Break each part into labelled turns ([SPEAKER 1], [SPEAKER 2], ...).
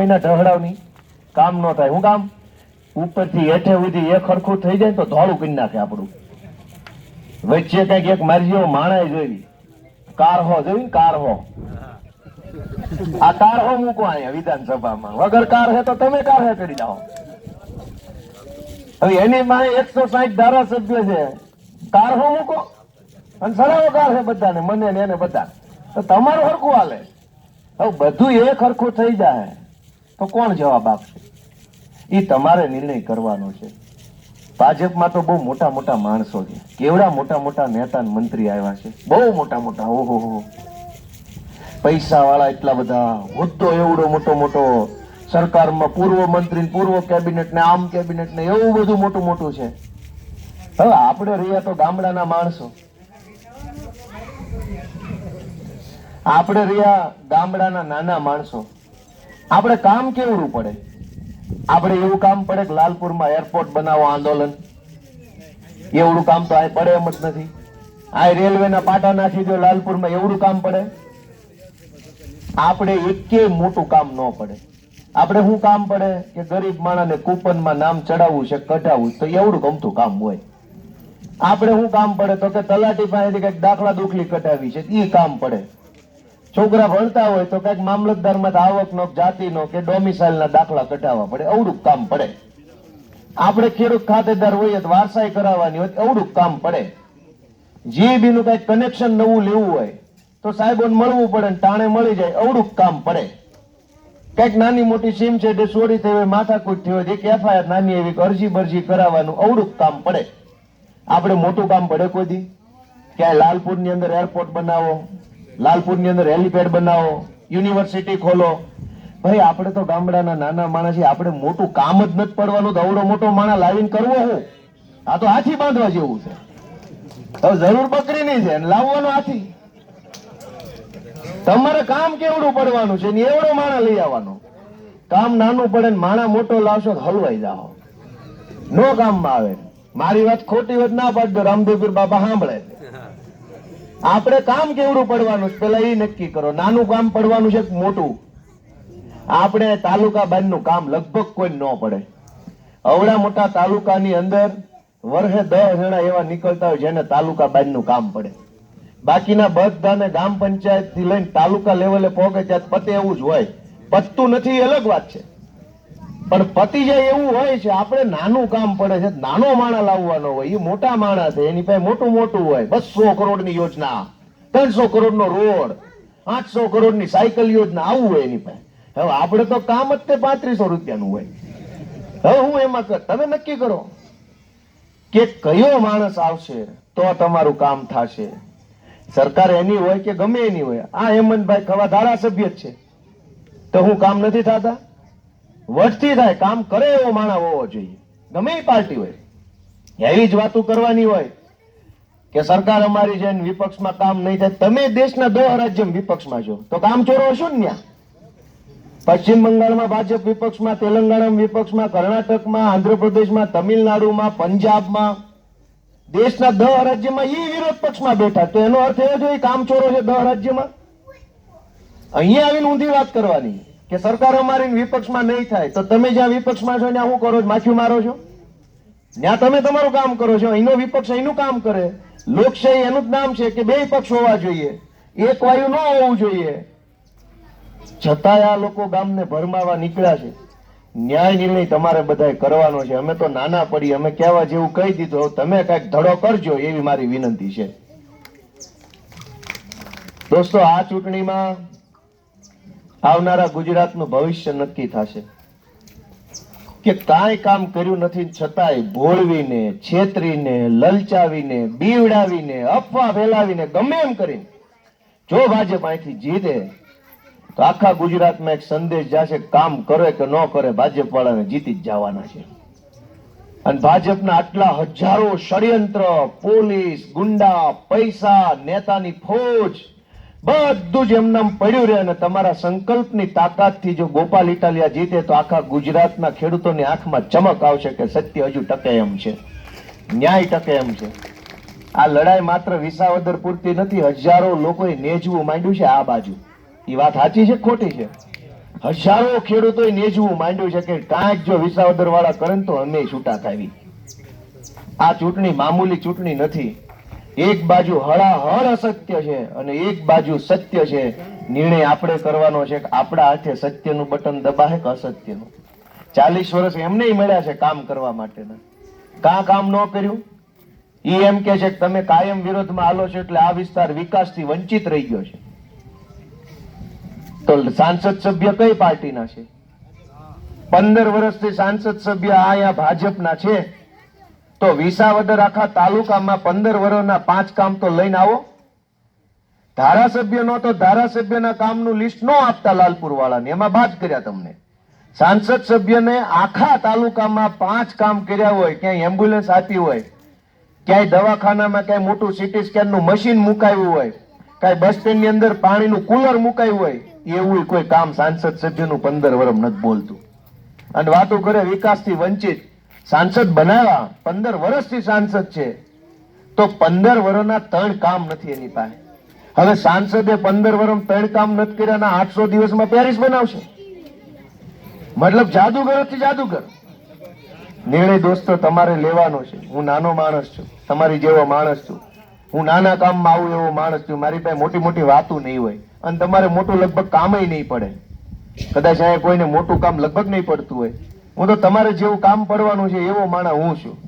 [SPEAKER 1] મહિના ઢહડાવની કામ ન થાય. હું કામ? ઉપરથી હેઠે સુધી એક ખરખું થઈ જાય તો ધોળું કરી નાખે આપણું. વચ્ચે કંઈક એક મારી જેવો માણાય જોઈ કાર હો જોઈ કાર હો? આ કાર હો મૂકો અહીંયા વિધાનસભામાં. વગર કાર હે તો તમે કાર હે કરી જાઓ. હવે એની માં એકસો સાહીઠ ધારાસભ્ય છે. કાર હો મૂકો. અને સરાવો કાર છે બધાને, મને ને એને બધા. તો તમારું હરખું હાલે. હવે બધું એક હરખું થઈ જાય. તો કોણ જવાબ આપશે? એ તમારે નિર્ણય કરવાનો છે. ભાજપમાં તો બહુ મોટા મોટા માણસો છે. કેવડા મોટા મોટા નેતા મંત્રી આવ્યા છે? બહુ મોટા મોટા ઓહો પૈસા વાળા એટલા બધા. હોદ્દો એવડો મોટો મોટો. સરકારમાં પૂર્વ મંત્રી પૂર્વ કેબિનેટ ને આમ કેબિનેટ ને એવું બધું મોટું મોટું છે. હવે આપણે રહ્યા તો ગામડાના માણસો. આપણે રહ્યા ગામડાના નાના માણસો. આપણે કામ કેવડું પડે? આપણે એવું કામ પડે કે લાલપુરમાં એરપોર્ટ બનાવો આંદોલન? એવડું કામ તો આ પડે એમ જ નથી. આ રેલવેના પાટા નાખી દો, લાલપુરમાં એવડું કામ પડે? આપણે એકે મોટું કામ ન પડે. આપણે શું કામ પડે? કે ગરીબ માણસને કૂપનમાં નામ ચડાવવું છે, કઢાવવું તો એવડું ગમતું કામ હોય. આપણે શું કામ પડે? તો કે તલાટી પાસેથી કંઈક દાખલા દુખલી કઢાવી છે એ કામ પડે. છોકરા ભણતા હોય તો કંઈક મામલતદારમાં આવકનો જાતિનો કે ડોમિસાઇલના દાખલા કઢાવવા પડે અવડું કામ પડે. આપણે ખેડૂત ખાતેદાર હોઈએ તો વારસાઈ કરાવવાની હોય અવડું કામ પડે. જીબી નું કંઈક કનેક્શન નવું લેવું હોય તો સાહેબોને મળવું પડે ને ટાણે મળી જાય અવડું કામ પડે. કંઈક નાની મોટી સીમ છે તે ચોરી થઈ હોય, માથાકૂટ થઈ હોય એક એફઆઈઆર નાની એવી અરજી બરજી કરાવવાનું અવડું કામ પડે. આપણે મોટું કામ પડે કોઈ દી? ક્યાંય લાલપુરની અંદર એરપોર્ટ બનાવો લાલપુરની અંદર હેલીપેડ બનાવો, યુનિવર્સિટી ખોલો. ભાઈ, આપણે તો ગામડાના નાના માણસ આપણે મોટું કામ જ નથી પડવાનું, તો અવડો મોટો માણસ લાવીને કરવો હું? આ તો હાથી બાંધવા જેવું છે. હવે જરૂર બકરીની છે લાવવાનું લાવવાનો હાથી. તમારે કામ કેવડું પડવાનું છે, ને એવડો માણા લઈ આવવાનો. કામ નાનું પડે ને માણા મોટો લાવશો હલવાઈ જાઓ. નો કામમાં આવે. મારી વાત ખોટી વાત ના પાડજો રામદેવપીર બાબા સાંભળે. આપણે કામ કેવડું પડવાનું પેલા એ નક્કી કરો. નાનું કામ પડવાનું છે મોટું? આપણે તાલુકા બાંધનું કામ લગભગ કોઈ ન પડે. અવડા મોટા તાલુકાની અંદર વર્ષે દસ જણા એવા નીકળતા હોય જેને તાલુકા બાંધનું કામ પડે. બાકીના બધાને ગ્રામ પંચાયતથી લઈને તાલુકા લેવલે પહોંચે ત્યાં પતે એવું જ હોય. પતતું નથી, એ અલગ વાત છે. પણ પતિ જાય એવું હોય છે, આપણે નાનું કામ પડે છે, નાનો માણા લાવવાનો હોય, એ મોટા માણા છે, એની પાસે મોટું મોટું હોય, બસો કરોડની યોજના, ત્રણસો કરોડનો રોડ, આઠસો કરોડની સાયકલ યોજના, આવું હોય એની પાસે. હવે આપણે તો કામ જ તે પાંત્રીસો રૂપિયાનું હોય. હવે હું એમાં કર તમે નક્કી કરો કે કયો માણસ આવશે તો તમારું કામ થશે. સરકાર એની હોય કે ગમે એની હોય, આ હેમંતભાઈ ખવા ધારાસભ્ય જ છે. તો હું કામ નથી થતા? વટથી થાય, કામ કરે એવો માણસ હોવો જોઈએ. ગમે એ પાર્ટી હોય. એવી જ વાતો કરવાની હોય કે સરકાર અમારી છે વિપક્ષમાં કામ નહીં થાય. તમે દેશના દો રાજ્ય વિપક્ષમાં છો. તો કામ ચોરો હશો ને ત્યાં? પશ્ચિમ બંગાળમાં ભાજપ વિપક્ષમાં, તેલંગાણામાં વિપક્ષમાં, કર્ણાટકમાં, આંધ્રપ્રદેશમાં, તમિલનાડુમાં, પંજાબમાં. દેશના દહ રાજ્યમાં એ વિરોધ પક્ષમાં બેઠા. તો એનો અર્થ એવો છે કામ ચોરો છે દહ રાજ્યમાં? અહીંયા આવીને ઊંધી વાત કરવાની. કે સરકાર અમારી વિપક્ષમાં નહીં થાય, તો તમે જ્યાં વિપક્ષમાં છો ત્યાં શું કરો છો? માછું મારો છો? ત્યાં તમે તમારું કામ કરો છો, અહીંનો વિપક્ષ અહીંનું કામ કરે. લોકશાહી એનું જ નામ છે કે બે પક્ષ હોવા જોઈએ. એક વાયુ ન હોવું જોઈએ. છતાંય આ લોકો ગામને ભરમાવા નીકળ્યા છે. ન્યાય નિર્ણય તમારે બધાએ કરવાનો છે. અમે તો નાના પડી, અમે કહેવા જેવું કહી દીધું. તમે કંઈક ધડો કરજો એવી મારી વિનંતી છે. દોસ્તો, આ ચૂંટણીમાં આવનારા ગુજરાતનું ભવિષ્ય નક્કી થશે. કે કાંઈ કામ કર્યું નથી છતાંય ભોળવીને, છેતરીને, લલચાવીને, બીવડાવીને, અફવા ફેલાવીને, ગમે એમ કરીને જો ભાજપ અહીંથી જીતે, તો આખા ગુજરાતમાં એક સંદેશ જશે કામ કરે કે ન કરે ભાજપ વાળાને જીતી જ જવાના છે. અને ભાજપના આટલા હજારો ષડયંત્ર, પોલીસ, ગુંડા, પૈસા, નેતાની ફોજ બધું જ એમનામ પડ્યું રહે અને તમારા સંકલ્પની તાકાતથી જો ગોપાલ ઇટાલિયા જીતે તો આખા ગુજરાતના ખેડૂતોની આંખમાં ચમક આવશે કે સત્ય હજુ ટકે એમ છે. ન્યાય ટકે એમ છે. આ લડાઈ માત્ર વિસાવદર પૂરતી નથી, હજારો લોકોએ નેજવું માંડ્યું છે આ બાજુ. એ વાત સાચી છે ખોટી છે? હજારો ખેડૂતોએ નેજવું માંડ્યું છે કે કાંઈક જો વિસાવદર વાળા કરે તો અમે છૂટા ખાવી આ ચૂંટણી, મામૂલી ચૂંટણી નથી. એક બાજુ હળાહળ અસત્ય છે અને એક બાજુ સત્ય છે. નિર્ણય આપણે કરવાનો છે કે આપણા હાથે સત્યનું બટન દબાહે કે અસત્યનું? ચાલીસ વર્ષ એમને મળ્યા છે કામ કરવા માટેના. કાં કામ ન કર્યું? એ એમ કે છે કે તમે કાયમ વિરોધમાં આલો છો એટલે આ વિસ્તાર વિકાસથી વંચિત રહી ગયો છે. તો સાંસદ સભ્ય કઈ પાર્ટીના છે? પંદર વર્ષથી સાંસદ સભ્ય આ અહીંયા ભાજપના છે. તો વિસાવદર આખા તાલુકામાં પંદર વર્ષના પાંચ કામ તો લઈને આવો. ધારાસભ્ય નો તો ધારાસભ્યના કામનું લિસ્ટ નો આપતા લાલપુર વાળાને એમાં બાદ કર્યા તમને. સાંસદ સભ્યને આખા તાલુકામાં પાંચ કામ કર્યા હોય, ક્યાંય એમ્બ્યુલન્સ આપી હોય, ક્યાંય દવાખાનામાં ક્યાંય મોટું સિટી સ્કેનનું મશીન મુકાયું હોય, કાંઈ બસ સ્ટેન્ડની અંદર પાણીનું કુલર મુકાયું હોય, એવું કોઈ કામ સાંસદ સભ્યનું પંદર વર્ષ નથી બોલતું. અને વાતો કરે વિકાસથી વંચિત. સાંસદ બનાવ્યા, પંદર વર્ષથી સાંસદ છે. તો પંદર વર્ષના ત્રણ કામ નથી એની પાસે. હવે સાંસદે પંદર વર્ષ ત્રણ કામ નથી કર્યા આઠસો દિવસમાં પેરિસ બનાવશે. મતલબ જાદુગરથી જાદુગર. નિર્ણય દોસ્તો તમારે લેવાનો છે. હું નાનો માણસ છું. તમારી જેવો માણસ છું. હું નાના કામમાં આવું એવો માણસ છું. મારી પાસે મોટી મોટી વાતો નહીં હોય. અને તમારે મોટું લગભગ કામય નહીં પડે. કદાચ અહીંયા કોઈને મોટું કામ લગભગ નહીં પડતું હોય. હું તો તમારે જેવું કામ પડવાનું છે, એવો માણસ હું છું.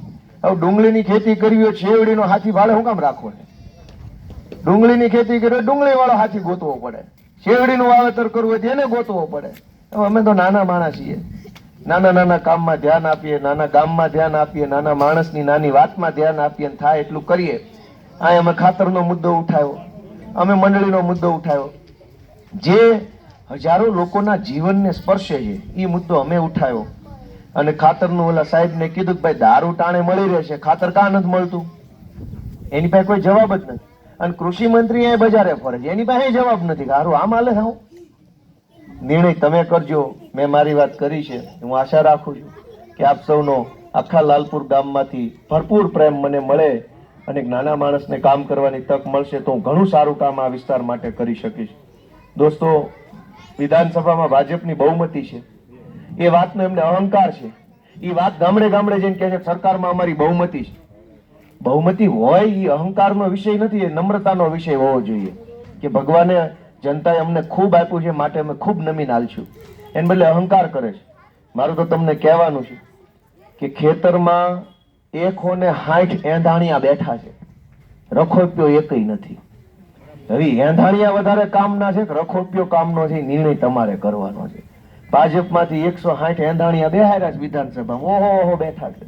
[SPEAKER 1] હવે ડુંગળીની ખેતી કરવી હોય છેવડીનો હાથી ભાડે હું કામ રાખવો છે? ડુંગળીની ખેતી કરવી ડુંગળી વાળો હાથી ગોતવો પડે. શેવડીનું વાવેતર કરવું હોય એને ગોતવો પડે. હવે અમે તો નાના માણસ છીએ. નાના નાના કામમાં ધ્યાન આપીએ, નાના ગામમાં ધ્યાન આપીએ, નાના માણસની નાની વાતમાં ધ્યાન આપીએ અને થાય એટલું કરીએ. આ અમે ખાતરનો મુદ્દો ઉઠાવ્યો. અમે મંડળીનો મુદ્દો ઉઠાવ્યો. જે હજારો લોકોના જીવનને સ્પર્શે છે એ મુદ્દો અમે ઉઠાવ્યો. અને ખાતરનું ઓલા સાહેબને કીધું કે ભાઈ દારૂ ટાણે મળી રહેશે. ખાતર કાં નથી મળતું? એની પાસે કોઈ જવાબ જ નથી. અને કૃષિ મંત્રી એ બજારે ફરે છે. એની પાસે જવાબ નથી. હારું, આમ હાલે હું? નિર્ણય તમે કરજો. મેં મારી વાત કરી છે. હું આશા રાખું છું કે આપ સૌનો આખા લાલપુર ગામમાંથી ભરપૂર પ્રેમ મને મળે અને નાના માણસને કામ કરવાની તક મળશે તો હું ઘણું સારું કામ આ વિસ્તાર માટે કરી શકીશ. દોસ્તો, વિધાનસભામાં ભાજપની બહુમતી છે. એ વાતનો એમને અહંકાર છે. એ વાત ગામડે ગામડે જઈને કહે છે, સરકારમાં અમારી બહુમતી છે. બહુમતી હોય એ અહંકારનો વિષય નથી, એ નમ્રતાનો વિષય હોવો જોઈએ. કે ભગવાને જનતાએ અમને ખૂબ આપ્યું છે, માટે અમે ખૂબ નમી નાલશું એને બદલે અહંકાર કરે છે. મારું તો તમને કહેવાનું છે કે ખેતરમાં એકોને સાઠ એંધાણિયા બેઠા છે. રખોપ્યો એકય નથી. હવે એંધાણિયા વધારે કામના છે કે રખોપ્યો કામનો છે નિર્ણય તમારે કરવાનો છે. ભાજપમાંથી એકસો સાઠ એંધાણિયા બેહાર્યા છે વિધાનસભામાં. ઓહો બેઠા છે.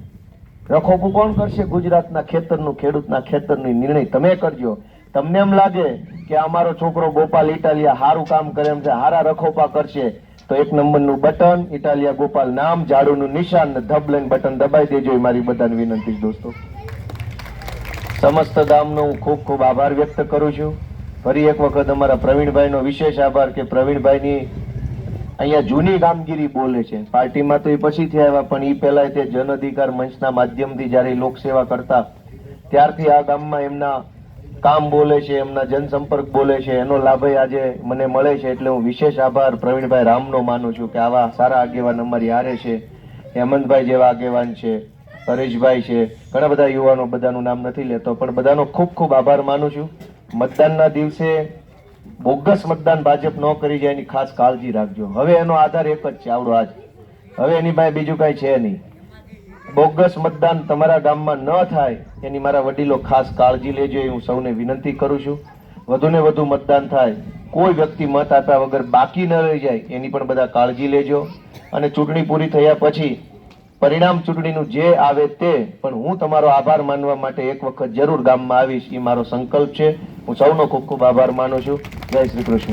[SPEAKER 1] રખોપું કોણ કરશે? ગુજરાતના ખેતરનું, ખેડૂતના ખેતરની નિર્ણય તમે કરજો. તમને એમ લાગે કે અમારો છોકરો ગોપાલ ઇટાલિયા સારું કામ કરે એમ છે, હારા રખોપા કરશે, તો એક નંબરનું બટન, ઇટાલિયા ગોપાલ નામ, ઝાડુનું નિશાન, ને ધબ લઈને બટન દબાઈ દેજો એ મારી બધાને વિનંતી દોસ્તો. સમસ્ત ગામનો હું ખૂબ ખૂબ આભાર વ્યક્ત કરું છું. ફરી એક વખત અમારા પ્રવીણભાઈનો વિશેષ આભાર કે પ્રવીણભાઈની અહીંયા જૂની કામગીરી બોલે છે. પાર્ટીમાં તો એ પછીથી આવ્યા, પણ એ પહેલા તે જન અધિકાર મંચના માધ્યમથી જ્યારે લોકસેવા કરતા, ત્યારથી આ ગામમાં એમના કામ બોલે છે, એમના જનસંપર્ક બોલે છે. એનો લાભ આજે મને મળે છે, એટલે હું વિશેષ આભાર પ્રવીણભાઈ રામનો માનું છું કે આવા સારા આગેવાન અમારી હારે છે. હેમંતભાઈ જેવા આગેવાન છે પરેશભાઈ છે, ઘણા બધા યુવાનો બધાનું નામ નથી લેતો, પણ બધાનો ખૂબ ખૂબ આભાર માનું છું. મતદાનના દિવસે બોગસ મતદાન ભાજપ ન કરી જાય એની ખાસ કાળજી રાખજો. હવે એનો આધાર એક જ છે આવડો આજ. હવે એની પાસે બીજું કઈ છે નહીં. બોગસ મતદાન તમારા ગામમાં ન થાય એની મારા વડીલો ખાસ કાળજી લેજો એ હું સૌને વિનંતી કરું છું. વધુને વધુ મતદાન થાય. કોઈ વ્યક્તિ મત આપ્યા વગર બાકી ન રહી જાય એની પણ બધા કાળજી લેજો. અને ચૂંટણી પૂરી થયા પછી પરિણામ ચૂંટણીનું જે આવે તે, પણ હું તમારો આભાર માનવા માટે એક વખત જરૂર ગામમાં આવીશ. એ મારો સંકલ્પ છે. હું સૌનો ખૂબ ખૂબ આભાર માનું છું. જય શ્રી કૃષ્ણ.